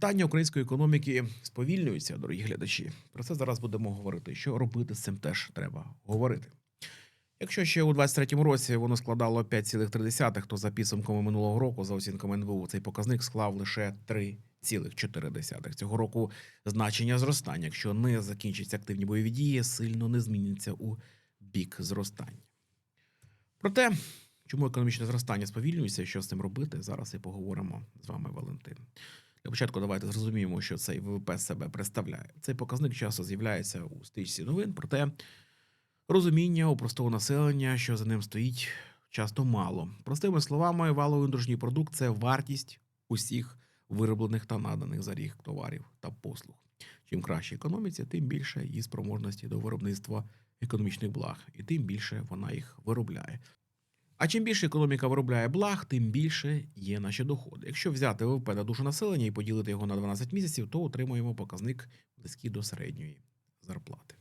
Зростання української економіки сповільнюється, дорогі глядачі. Про це зараз будемо говорити. Що робити з цим теж треба говорити. Якщо ще у 23-му році воно складало 5,3, то за підсумками минулого року, за оцінками НБУ, цей показник склав лише 3,4. Цього року значення зростання, якщо не закінчаться активні бойові дії, сильно не зміниться у бік зростання. Проте, чому економічне зростання сповільнюється, що з цим робити, зараз і поговоримо з вами, Валентин. Для початку давайте зрозуміємо, що цей ВВП себе представляє. Цей показник часто з'являється у стичці новин, проте розуміння у простого населення, що за ним стоїть, часто мало. Простими словами, валовий внутрішній продукт це вартість усіх вироблених та наданих за рік товарів та послуг. Чим краще економіці, тим більше її спроможності до виробництва економічних благ, і тим більше вона їх виробляє. А чим більше економіка виробляє благ, тим більше є наші доходи. Якщо взяти ВВП на душу населення і поділити його на 12 місяців, то отримуємо показник близький до середньої зарплати.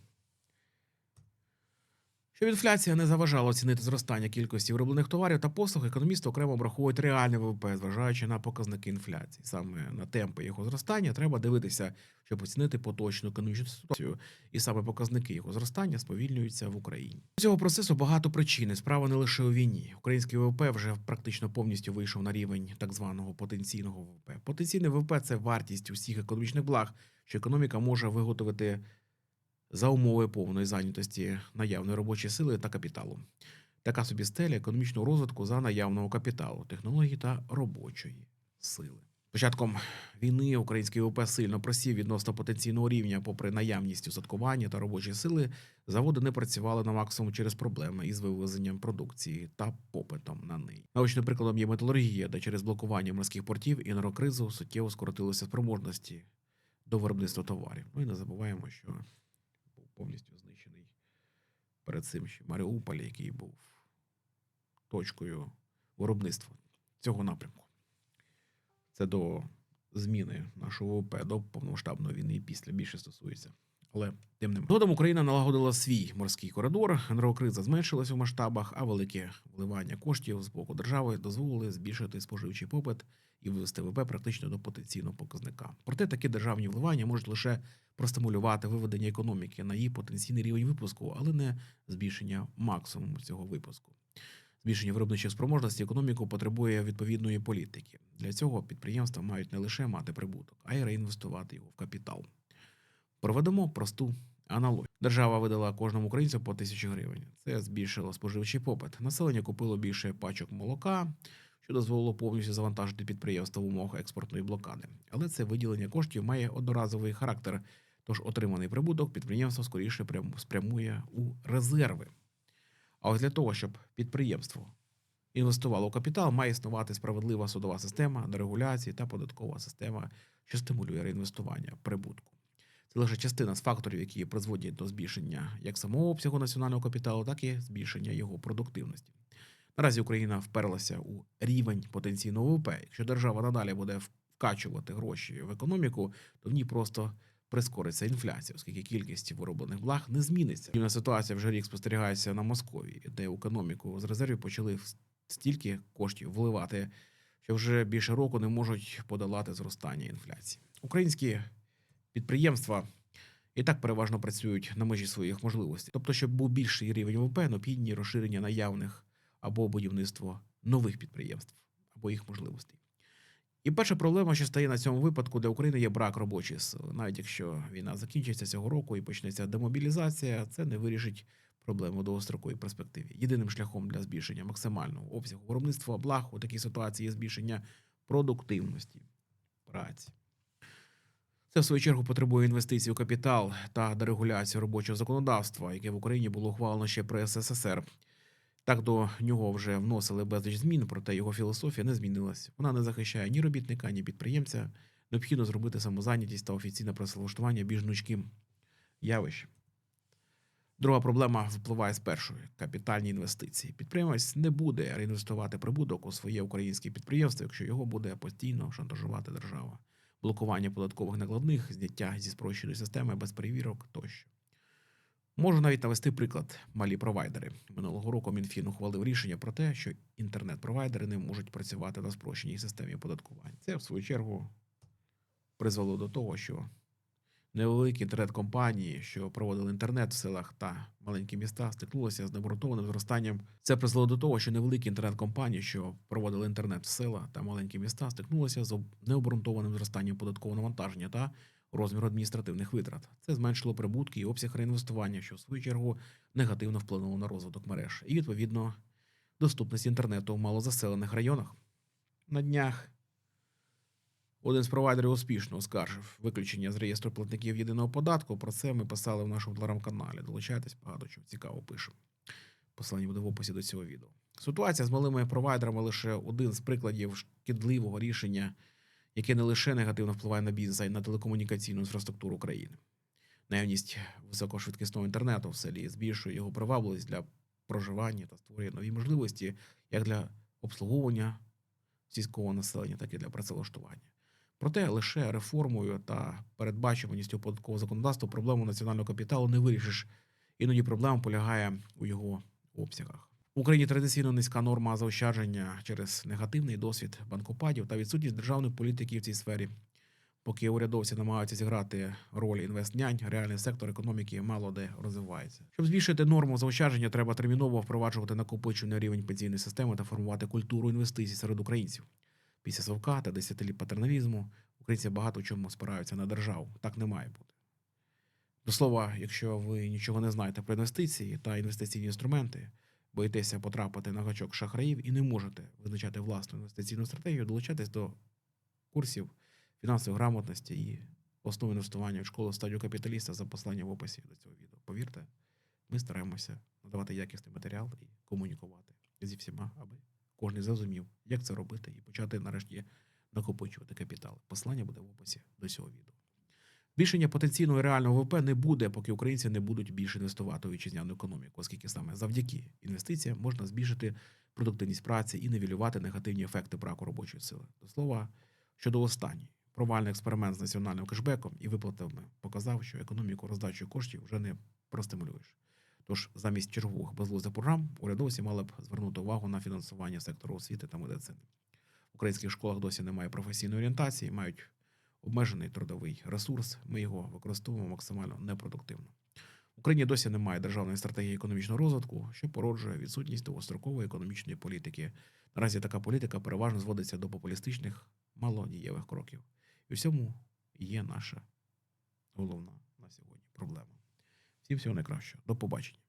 Щоб інфляція не заважала оцінити зростання кількості вироблених товарів та послуг, економісти окремо обраховують реальне ВВП, зважаючи на показники інфляції. Саме на темпи його зростання треба дивитися, щоб оцінити поточну економічну ситуацію. І саме показники його зростання сповільнюються в Україні. У цього процесу багато причин. Справа не лише у війні. Український ВВП вже практично повністю вийшов на рівень так званого потенційного ВВП. Потенційний ВВП це вартість усіх економічних благ, що економіка може виготовити за умови повної зайнятості наявної робочої сили та капіталу. Така собі стеля економічного розвитку за наявного капіталу, технологій та робочої сили. Початком війни український ВВП сильно просів відносно потенційного рівня, попри наявність устаткування та робочої сили, заводи не працювали на максимум через проблеми із вивезенням продукції та попитом на неї. Наочним прикладом є металургія, де через блокування морських портів і нерокризу суттєво скоротилися спроможності до виробництва товарів. Ну і не забуваємо, що повністю знищений перед цим ще Маріуполь, який був точкою виробництва цього напрямку. Це до зміни нашого ВВП до повномасштабної війни після більше стосується. Але тим не менше. Україна налагодила свій морський коридор. Енергокриза зменшилася в масштабах, а велике вливання коштів з боку держави дозволили збільшити споживчий попит і вивести ВВП практично до потенційного показника. Проте такі державні вливання можуть лише простимулювати виведення економіки на її потенційний рівень випуску, але не збільшення максимуму цього випуску. Збільшення виробничих спроможностей економіку потребує відповідної політики. Для цього підприємства мають не лише мати прибуток, а й реінвестувати його в капітал. Проведемо просту аналогію. Держава видала кожному українцю по тисячі гривень. Це збільшило споживчий попит. Населення купило більше пачок молока, що дозволило повністю завантажити підприємства в умовах експортної блокади. Але це виділення коштів має одноразовий характер. Тож отриманий прибуток підприємство скоріше спрямує у резерви. А ось для того, щоб підприємство інвестувало у капітал, має існувати справедлива судова система дерегуляції та податкова система, що стимулює реінвестування прибутку. Це лише частина з факторів, які призводять до збільшення як самого обсягу національного капіталу, так і збільшення його продуктивності. Наразі Україна вперлася у рівень потенційного ВВП. Якщо держава надалі буде вкачувати гроші в економіку, то в ній просто прискориться інфляція, оскільки кількість вироблених благ не зміниться. Рівна ситуація вже рік спостерігається на Московії, де економіку з резервів почали стільки коштів вливати, що вже більше року не можуть подолати зростання інфляції. Українські підприємства і так переважно працюють на межі своїх можливостей. Тобто, щоб був більший рівень ВВП, необхідні розширення наявних або будівництво нових підприємств або їх можливостей. І перша проблема, що стає на цьому випадку, для України є брак робочої сили. Навіть якщо війна закінчиться цього року і почнеться демобілізація, це не вирішить проблему довгостроковій перспективі. Єдиним шляхом для збільшення максимального обсягу виробництва благ у такій ситуації є збільшення продуктивності праці. Це в свою чергу потребує інвестицій у капітал та дерегуляцію робочого законодавства, яке в Україні було ухвалено ще при СССР. Так до нього вже вносили безліч змін, проте його філософія не змінилась. Вона не захищає ні робітника, ні підприємця. Необхідно зробити самозайнятість та офіційне працевлаштування більш гнучким явищем. Друга проблема впливає з першої капітальні інвестиції. Підприємець не буде реінвестувати прибуток у своє українське підприємство, якщо його буде постійно шантажувати держава. Блокування податкових накладних, зняття зі спрощеної системи без перевірок тощо. Можу навіть навести приклад малі провайдери. Минулого року Мінфін ухвалив рішення про те, що інтернет-провайдери не можуть працювати на спрощеній системі оподаткування. Це, в свою чергу, призвело до того, що невеликі інтернет-компанії, що проводили інтернет в селах та маленькі міста, стикнулися з необґрунтованим зростанням. Це призвело до того, що невеликі інтернет-компанії, що проводили інтернет в села та маленькі міста, стикнулися з необґрунтованим зростанням податкового навантаження та розміру адміністративних витрат. Це зменшило прибутки і обсяг реінвестування, що в свою чергу негативно вплинуло на розвиток мереж і відповідно доступність інтернету в малозаселених районах. На днях один з провайдерів успішно оскаржив виключення з реєстру платників єдиного податку. Про це ми писали в нашому телеграм-каналі. Долучайтесь, багато чого цікаво пишемо. Посилання буде в описі до цього відео. Ситуація з малими провайдерами лише один з прикладів шкідливого рішення, яке не лише негативно впливає на бізнес, а й на телекомунікаційну інфраструктуру країни. Наявність високошвидкісного інтернету в селі збільшує його привабливість для проживання та створює нові можливості як для обслуговування сільського населення, так і для працевлаштування. Проте лише реформою та передбачуваністю податкового законодавства проблему національного капіталу не вирішиш. Іноді проблема полягає у його обсягах. В Україні традиційно низька норма заощадження через негативний досвід банкопадів та відсутність державної політики в цій сфері. Поки урядовці намагаються зіграти роль інвестнянь, реальний сектор економіки мало де розвивається. Щоб збільшити норму заощадження, треба терміново впроваджувати накопичувальний рівень пенсійної системи та формувати культуру інвестицій серед українців. Після совка та десятиліть патерналізму українці багато в чому спираються на державу. Так не має бути. До слова, якщо ви нічого не знаєте про інвестиції та інвестиційні інструменти, боїтеся потрапити на гачок шахраїв і не можете визначати власну інвестиційну стратегію, долучайтесь до курсів фінансової грамотності і основи інвестування в школу стадію капіталіста за посланням в описі до цього відео. Повірте, ми стараємося надавати якісний матеріал і комунікувати зі всіма, аби кожен зрозумів, як це робити, і почати нарешті накопичувати капітал. Послання буде в описі до цього відео. Збільшення потенційного реального ВВП не буде, поки українці не будуть більше інвестувати у вітчизняну економіку, оскільки саме завдяки інвестиціям можна збільшити продуктивність праці і нивелювати негативні ефекти браку робочої сили. До слова, щодо останньої, провальний експеримент з національним кешбеком і виплатами показав, що економіку роздачою коштів вже не простимулюєш. Тож замість чергових безглуздих програм урядовці мали б звернути увагу на фінансування сектору освіти та медицини. В українських школах досі немає професійної орієнтації, мають обмежений трудовий ресурс. Ми його використовуємо максимально непродуктивно. В Україні досі немає державної стратегії економічного розвитку, що породжує відсутність довгострокової економічної політики. Наразі така політика переважно зводиться до популістичних, малодієвих кроків. І в цьому є наша головна на сьогодні проблема. Всім всього найкращого. До побачення.